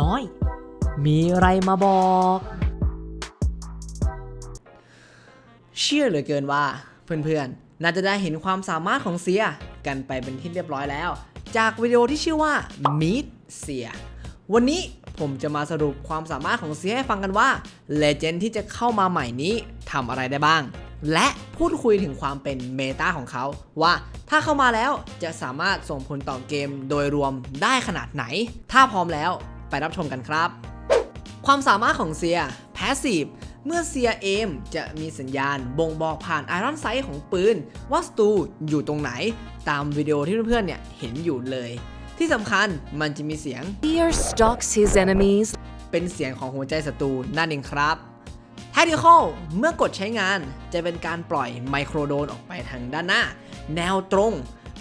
น้อย มีอะไรมาบอก เชื่อเหลือเกินว่า เพื่อนๆ น่าจะได้เห็นความสามารถของเซีย กันไปเป็นที่เรียบร้อยแล้ว จากวิดีโอที่ชื่อว่า Meet เซีย วันนี้ผมจะมาสรุปความสามารถของเซียให้ฟังกันว่าเลเจนด์ที่จะเข้ามาใหม่นี้ทำอะไรได้บ้าง และพูดคุยถึงความเป็นเมตาของเขา ว่าถ้าเข้ามาแล้วจะสามารถส่งผลต่อเกมโดยรวมได้ขนาดไหน ถ้าพร้อมแล้ว ไปรับชมกันครับ ความสามารถของเซีย Passive เมื่อเซียเอมจะมีสัญญาณบ่งบอกผ่านไอรอนไซ e ของปืน ว่าศัตรูอยู่ตรงไหน ตามวิดีโอที่เพื่อนๆเนี่ยเห็นอยู่เลย ที่สำคัญมันจะมีเสียง Fear stalks his enemies เป็นเสียงของหัวใจศัตรูนั่นเองครับ Tactical เมื่อกดใช้งานจะเป็นการปล่อยไมโครโดนออกไปทางด้านหน้า แนวตรง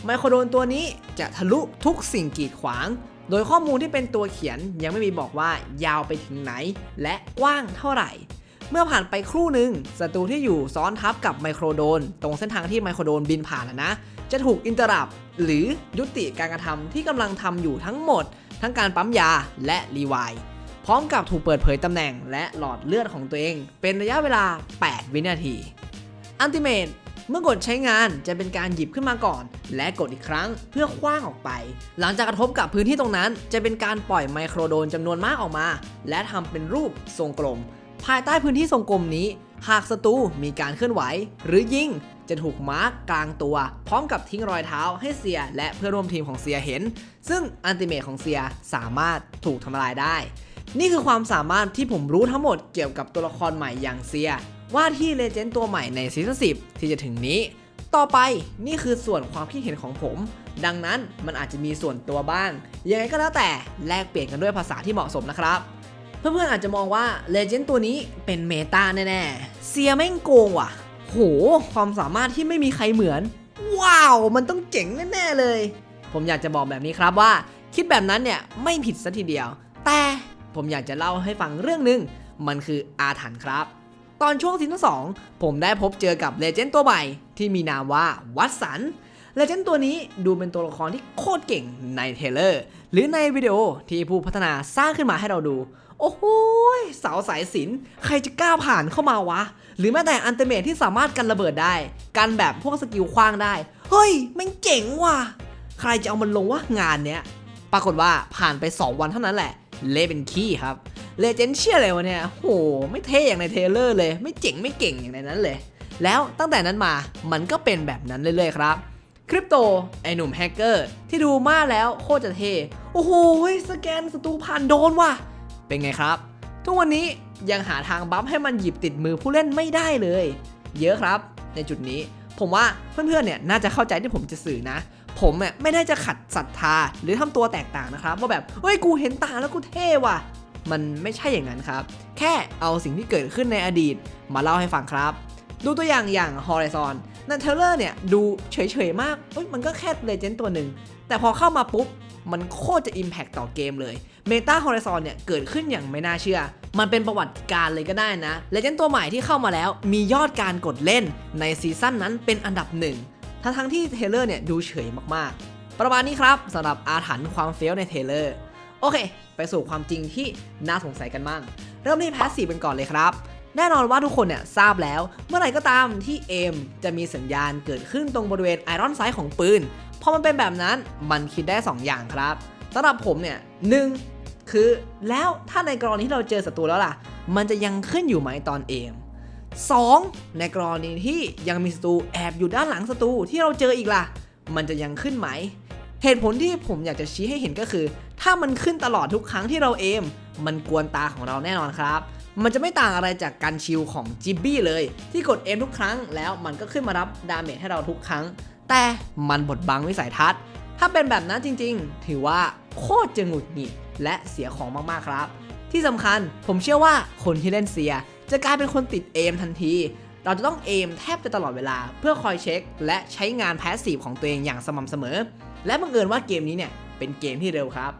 ไมโครโดนตัวนี้จะทะลุทุกสิ่งกีดขวาง โดยข้อมูลที่เป็นตัวเขียนยังไม่มีบอกว่ายาวไปถึงไหน และกว้างเท่าไหร่ เมื่อผ่านไปครู่หนึ่งศัตรูที่อยู่ซ้อนทับกับไมโครโดน ตรงเส้นทางที่ไมโครโดนบินผ่านนะ จะถูกอินเตอร์รับหรือยุติการกระทำที่กำลังทำอยู่ทั้งหมด ทั้งการปั๊มยาและรีไวล์พร้อมกับถูกเปิดเผยตำแหน่งและหลอดเลือดของตัวเอง เป็นระยะเวลา 8 วินาทีอันติเมต เมื่อกดใช้งานจะเป็นการหยิบขึ้นมาก่อน และกดอีกครั้งเพื่อคว้างออกไป หลังจากกระทบกับพื้นที่ตรงนั้น จะเป็นการปล่อยไมโครโดนจำนวนมากออกมา และทำเป็นรูปทรงกลม ภายใต้พื้นที่ทรงกลมนี้ หากศัตรูมีการเคลื่อนไหว หรือยิงจะถูกมาร์กกลางตัว พร้อมกับทิ้งรอยเท้าให้เซียและเพื่อร่วมทีมของเซียเห็น ซึ่งอันติเมตของเซียสามารถถูกทำลายได้ นี่คือความสามารถที่ผมรู้ทั้งหมดเกี่ยวกับตัวละครใหม่อย่างเซีย ว่าที่เลเจนด์ตัวใหม่ในซีซั่น10 ที่จะถึงนี้ ต่อไปนี่คือส่วนความคิดเห็นของผม ดังนั้นมันอาจจะมีส่วนตัวบ้าง ยังไงก็แล้วแต่แลกเปลี่ยนกันด้วยภาษาที่เหมาะสมนะครับ เพื่อนๆอาจจะมองว่าเลเจนด์ตัวนี้เป็นเมตาแน่ๆ เซียแม่งโกงว่ะ โห ความสามารถที่ไม่มีใครเหมือน ว้าว มันต้องเจ๋งแน่ๆเลย ผมอยากจะบอกแบบนี้ครับว่า คิดแบบนั้นเนี่ยไม่ผิดซะทีเดียว แต่ผมอยากจะเล่าให้ฟังเรื่องหนึ่งมันคืออาถรรพ์ครับ ตอนช่วงซีซั่นสองผมได้พบเจอกับเลเจนด์ตัวใหม่ที่มีนามว่าวัตสันเลเจนด์ตัวนี้ดูเป็นตัวละครที่โคตรเก่งในเทเลอร์ หรือในวิดีโอที่ผู้พัฒนาสร้างขึ้นมาให้เราดู โอ้โหเสาสายสินใครจะกล้าผ่านเข้ามาวะ หรือแม้แต่อันเตเมทที่สามารถกันระเบิดได้ กันแบบพวกสกิลคว้างได้ เฮ้ยม่งเจ๋งว่ะ ใครจะเอามันลงว่างานเนี้ย ปรากฏว่าผ่านไป 2 วันเท่านั้นแหละ เละเป็นขี้ครับ เลเจนด์เชี่ยอะไรวะเนี่ยโห ไม่เท่อย่างในเทเลอร์เลย ไม่เจ๋งไม่เก่งอย่างในนั้นเลย แล้วตั้งแต่นั้นมามันก็เป็นแบบนั้นเรื่อยๆครับ คริปโต ไอหนุ่มแฮกเกอร์ ที่ดูมากแล้วโคตรจะเท่โอ้โหสแกนศัตรูผ่านโดนว่ะ เป็นไงครับ ทุกวันนี้ยังหาทางบัฟให้มันหยิบติดมือผู้เล่นไม่ได้เลย เยอะครับ ในจุดนี้ผมว่าเพื่อนๆเนี่ยน่าจะเข้าใจที่ผมจะสื่อนะ ผมเนี่ยไม่ได้จะขัดศรัทธาหรือทำตัวแตกต่างนะครับ ว่าแบบเฮ้ยกูเห็นต่างแล้วกูเท่ว่ะ มันไม่ใช่อย่างนั้นครับ แค่เอาสิ่งที่เกิดขึ้นในอดีตมาเล่าให้ฟังครับ ดูตัวอย่างอย่าง Horizon นันเทเลอร์เนี่ยดูเฉยๆมากมันก็แค่เลเจนด์ตัวหนึ่ง แต่พอเข้ามาปุ๊บ มันโคตรจะ Impact ต่อเกมเลยเมตา Horizon เนี่ยเกิดขึ้นอย่างไม่น่าเชื่อ มันเป็นประวัติการเลยก็ได้นะ เลเจนด์ตัวใหม่ที่เข้ามาแล้วมียอดการกดเล่นในซีซั่นนั้นเป็นอันดับหนึ่งทั้งทั้งที่เทเลอร์เนี่ยดูเฉยมากๆ ประมาณนี้ครับสำหรับอาถรรพ์ความเฟี้ยวในเทเลอร์ โอเค ไปสู่ความจริงที่น่าสงสัยกันมั่งเริ่มที่แพสซีฟเป็นก่อนเลยครับ แน่นอนว่าทุกคนเนี่ยทราบแล้ว เมื่อไหร่ก็ตามที่เอมจะมีสัญญาณเกิดขึ้นตรงบริเวณไอรอนไซด์ของปืน พอมันเป็นแบบนั้นมันคิดได้ 2 อย่างครับสำหรับผมเนี่ยหนึ่งคือแล้วถ้าในกรณีที่เราเจอศัตรูแล้วล่ะ มันจะยังขึ้นอยู่ไหมตอนเอม 2. ในกรณีที่ยังมีศัตรูแอบอยู่ด้านหลังศัตรูที่เราเจออีกล่ะ มันจะยังขึ้นไหม เหตุผลที่ผมอยากจะชี้ให้เห็นก็คือ ถ้ามันขึ้นตลอดทุกครั้งที่เราเอม มันกวนตาของเราแน่นอนครับ มันจะไม่ต่างอะไรจากการชิลของจิบบี้เลย ที่กดเอมทุกครั้งแล้วมันก็ขึ้นมารับดาเมจให้เราทุกครั้ง แต่มันบดบังวิสัยทัศน์ ถ้าเป็นแบบนั้นจริงๆ ถือว่าโคตรจะหงุดหงิดและเสียของมากๆครับ ที่สำคัญผมเชื่อว่าคนที่เล่นเสีย จะกลายเป็นคนติดเอมทันทีเราจะต้องเอมแทบจะตลอดเวลาเพื่อคอยเช็ค และใช้งานแพสซีฟของตัวเองอย่างสม่ำเสมอ และบังเอิญว่าเกมนี้เนี่ยเป็นเกมที่เร็วครับ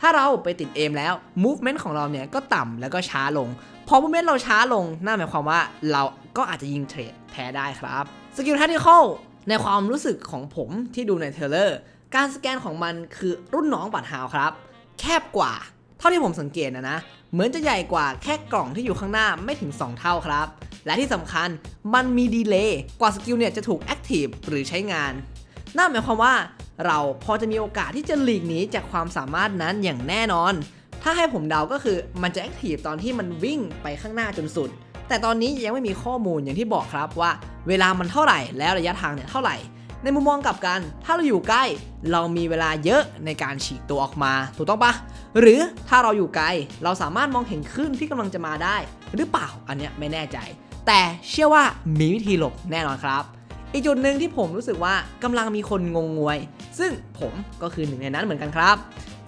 ถ้าเราไปติดเอมแล้ว movement ของเราเนี่ยก็ต่ำแล้วก็ช้าลง พอ movement เราช้าลงนั่นหมายความว่าเราก็อาจจะยิงเทรดแพ้ได้ครับสกิล tactical ในความรู้สึกของผมที่ดูในเทเลอร์ การสแกนของมันคือรุ่นน้องบัตฮาวครับ แคบกว่า เท่าที่ผมสังเกตนะนะ เหมือนจะใหญ่กว่าแค่กล่องที่อยู่ข้างหน้าไม่ถึง 2 เท่าครับ และที่สำคัญมันมีดีเลย์กว่าสกิลเนี่ยจะถูกแอคทีฟหรือใช้งานนั่นหมายความว่า เราพอจะมีโอกาสที่จะหลีกหนีจากความสามารถนั้นอย่างแน่นอน ถ้าให้ผมเดาก็คือมันจะแอคทีฟตอนที่มันวิ่งไปข้างหน้าจนสุด แต่ตอนนี้ยังไม่มีข้อมูลอย่างที่บอกครับว่า เวลามันเท่าไหร่แล้วระยะทางเนี่ยเท่าไหร่ ในมุมมองกลับกัน ถ้าเราอยู่ใกล้ เรามีเวลาเยอะในการฉีกตัวออกมาถูกต้องปะหรือถ้าเราอยู่ไกลเราสามารถมองเห็นคลื่นที่กำลังจะมาได้ หรือเปล่าอันเนี้ยไม่แน่ใจ แต่เชื่อว่ามีวิธีหลบแน่นอนครับ อีกจุดหนึ่งที่ผมรู้สึกว่ากำลังมีคนงงงวย ซึ่งผมก็คือหนึ่งในนั้นเหมือนกันครับ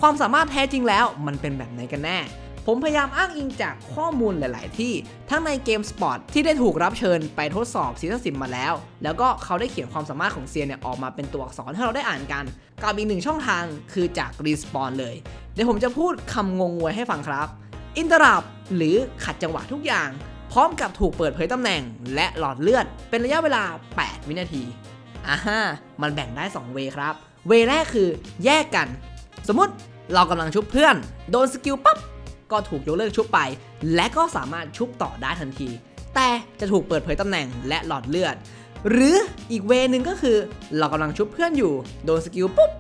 ความสามารถแท้จริงแล้วมันเป็นแบบไหนกันแน่ ผมพยายามอ้างอิงจากข้อมูลหลาย ๆ ที่ ทั้งในเกมสปอร์ตที่ได้ถูกรับเชิญไปทดสอบซีซั่นสิมาแล้ว แล้วก็เขาได้เขียนความสามารถของเซียนเนี่ยออกมาเป็นตัวอักษรให้เราได้อ่านกัน กับอีกหนึ่งช่องทางคือจากรีสปอนเลย เดี๋ยวผมจะพูดคำงงงวยให้ฟังครับ อินเตอร์รับหรือขัดจังหวะทุกอย่างพร้อมกับถูกเปิดเผยตำแหน่งและหลอดเลือด เป็นระยะเวลา 8 วินาทีอ่าฮะมันแบ่งได้ 2 เวครับ เวแรกคือแยกกัน สมมติเรากำลังชุบเพื่อน โดนสกิลปั๊บก็ถูกยกเลิกชุบไป และก็สามารถชุบต่อได้ทันที แต่จะถูกเปิดเผยตำแหน่งและหลอดเลือด หรืออีกเวย์หนึ่งก็คือ เรากำลังชุบเพื่อนอยู่ โดนสกิลปุ๊บ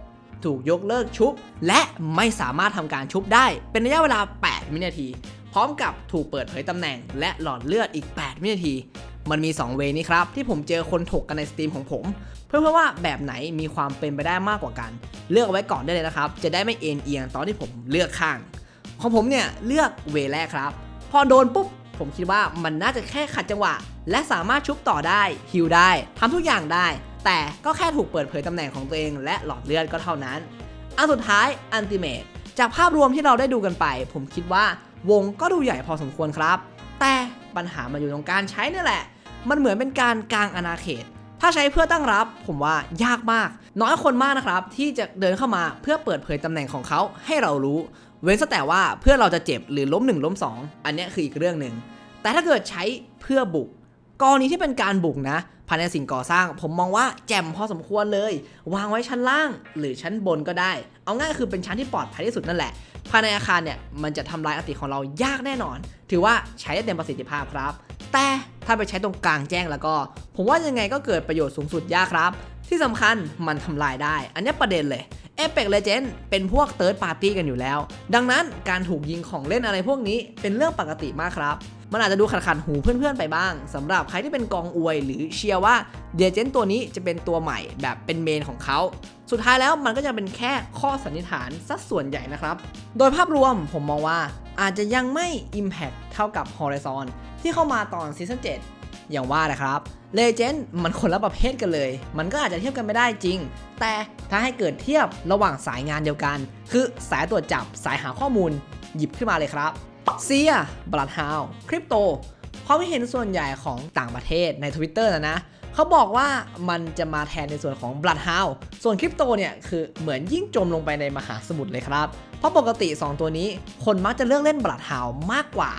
ถูกยกเลิกชุบ และไม่สามารถทำการชุบได้ เป็นระยะเวลา 8 วินาที พร้อมกับถูกเปิดเผยตำแหน่งและหลอดเลือดอีก 8 วินาที มันมี 2 เวนี้ครับ ที่ผมเจอคนถกกันในสตรีมของผม เพื่อเพื่อว่าแบบไหนมีความเป็นไปได้มากกว่ากัน เลือกเอาไว้ก่อนได้เลยนะครับ จะได้ไม่เอ็นเอียงตอนที่ผมเลือกข้าง ของผมเนี่ยเลือกเวแรกครับ พอโดนปุ๊บผมคิดว่ามันน่าจะแค่ขัดจังหวะ และสามารถชุบต่อได้ฮิลได้ทำทุกอย่างได้ แต่ก็แค่ถูกเปิดเผยตำแหน่งของตัวเอง และหลอดเลือดก็เท่านั้นอันสุดท้ายอันติเมตจากภาพรวมที่เราได้ดูกันไป ผมคิดว่าวงก็ดูใหญ่พอสมควรครับ ปัญหามันอยู่ตรงการใช้นี่แหละ มันเหมือนเป็นการกลางอาณาเขต ถ้าใช้เพื่อตั้งรับ ผมว่ายากมาก น้อยคนมากนะครับ ที่จะเดินเข้ามาเพื่อเปิดเผยตำแหน่งของเขาให้เรารู้ เว้นแต่ว่าเพื่อเราจะเจ็บหรือล้มหนึ่งล้มสองอันนี้คืออีกเรื่องหนึ่งแต่ถ้าเกิดใช้เพื่อบุกกรณีที่เป็นการบุกนะภายในสิ่งก่อสร้าง ผมมองว่าแจ่มพอสมควรเลย วางไว้ชั้นล่างหรือชั้นบนก็ได้ เอาง่ายคือเป็นชั้นที่ปลอดภัยที่สุดนั่นแหละ ภายในอาคารเนี่ยมันจะทำลายอัติของเรายากแน่นอน ถือว่าใช้ได้เต็มประสิทธิภาพครับ แต่ถ้าไปใช้ตรงกลางแจ้งแล้วก็ ผมว่ายังไงก็เกิดประโยชน์สูงสุดยากครับ ที่สำคัญมันทำลายได้ อันนี้ประเด็นเลย เอ e ป Legend เป็นพวกเ h ิร์ดปาร์ตี้กันอยู่แล้ว ดังนั้นการถูกยิงของเล่นอะไรพวกนี้เป็นเรื่องปกติมากครับ มันอาจจะดูขัดๆหูเพื่อนๆไปบ้างสำหรับใครที่เป็นกองอวยหรือเชียร์ว่าเดเจนตัวนี้จะเป็นตัวใหม่แบบเป็นเมนของเขาสุดท้ายแล้วมันก็จะเป็นแค่ข้อสันนิษฐานสัดส่วนใหญ่นะครับ โดยภาพรวมผมมองว่าอาจจะยังไม่ Impact เท่ากับ Horizon ที่เข้ามาตอนซีซั่น7 อย่างว่านะครับเลเจนด์มันคนละประเภทกันเลย มันก็อาจจะเทียบกันไม่ได้จริง แต่ถ้าให้เกิดเทียบระหว่างสายงานเดียวกัน คือสายตรวจจับสายหาข้อมูล หยิบขึ้นมาเลยครับเซียบลัดฮาวคริปโตความคิดเห็นส่วนใหญ่ของต่างประเทศใน Twitter นะนะเขาบอกว่ามันจะมาแทนในส่วนของ Bloodhound ส่วนคริปโตเนี่ยคือเหมือนยิ่งจมลงไปในมหาสมุทรเลยครับ เพราะปกติ 2 ตัวนี้คนมักจะเลือกเล่น Bloodhound มากกว่า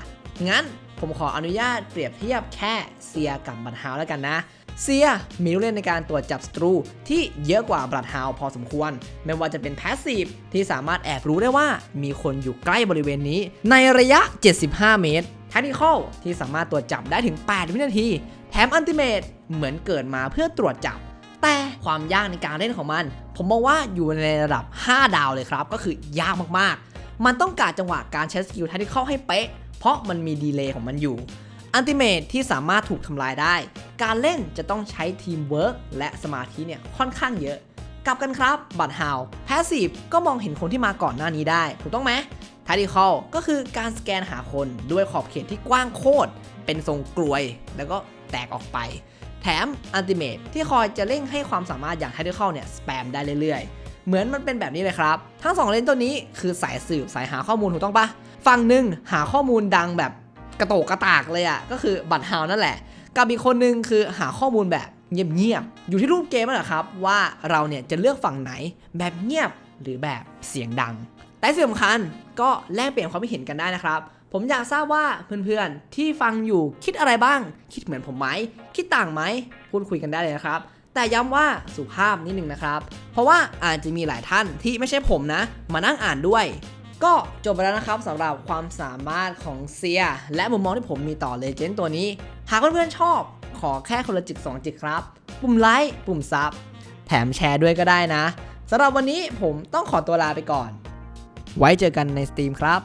งั้น ผมขออนุญาตเปรียบเทียบแค่เซียกับ Bloodhound แล้วกันนะ เซียมีลูกเล่นในการตรวจจับศัตรูที่เยอะกว่า Bloodhound พอสมควร ไม่ว่าจะเป็น Passive ที่สามารถแอบรู้ได้ว่ามีคนอยู่ใกล้บริเวณนี้ ในระยะ 75 เมตร Tactical ที่สามารถตรวจจับได้ถึง 8 วินาที แถมอันติเมตเหมือนเกิดมาเพื่อตรวจจับ แต่ความยากในการเล่นของมัน ผมมองว่าอยู่ในระดับ 5 ดาวเลยครับ ก็คือยากมากๆ มันต้องการจังหวะการใช้สกิลแทันที่เข้าให้เป๊ะ เพราะมันมีดีเลย์ของมันอยู่อันติเมตที่สามารถถูกทำลายได้ การเล่นจะต้องใช้ทีมเวิร์กและสมาธิเนี่ยค่อนข้างเยอะ กลับกันครับ บัตรฮาวแพสซีฟก็มองเห็นคนที่มาก่อนหน้านี้ได้ ถูกต้องไหมท a ดิคอลก็คือการสแกนหาคนด้วยขอบเขตที่กว้างโคตร เป็นทรงกลวย แล้วก็แตกออกไป แถมอันติเม e ที่คอยจะเร่งให้ความสามารถอย่างท a ดิคอลเนี่ยสแปมได้เรื่อยๆ เหมือนมันเป็นแบบนี้เลยครับ ทั้ง2เลนส์ตัวนี้คือสายสืบสายหาข้อมูลถูกต้องปะ ฝั่งหนึ่งหาข้อมูลดังแบบกระโตกกระตากเลยอะ่ะก็คือบัตรฮาวนั่นแหละ กับอีกคนนึงคือหาข้อมูลแบบเงียบๆอยู่ที่รูปเกมนั่นแหละครับ ว่าเราเนี่ยจะเลือกฝั่งไหนแบบเงียบหรือแบบเสียงดัง แต่สิ่งสำคัญก็แลกเปลี่ยนความคิดเห็นกันได้นะครับ ผมอยากทราบว่าเพื่อนๆที่ฟังอยู่คิดอะไรบ้าง คิดเหมือนผมไหมคิดต่างไหมพูดคุยกันได้เลยนะครับแต่ย้ำว่าสุภาพนิดนึงนะครับ เพราะว่าอาจจะมีหลายท่านที่ไม่ใช่ผมนะ มานั่งอ่านด้วย ก็จบไปแล้วนะครับสำหรับความสามารถของเซีย และมุมมองที่ผมมีต่อเลเจนด์ตัวนี้ หากเพื่อนๆชอบ ขอแค่คนละจิก2จิกครับ ปุ่มไลค์ปุ่มซับแถมแชร์ด้วยก็ได้นะสำหรับวันนี้ผมต้องขอตัวลาไปก่อน ไว้เจอกันในสตรีมครับ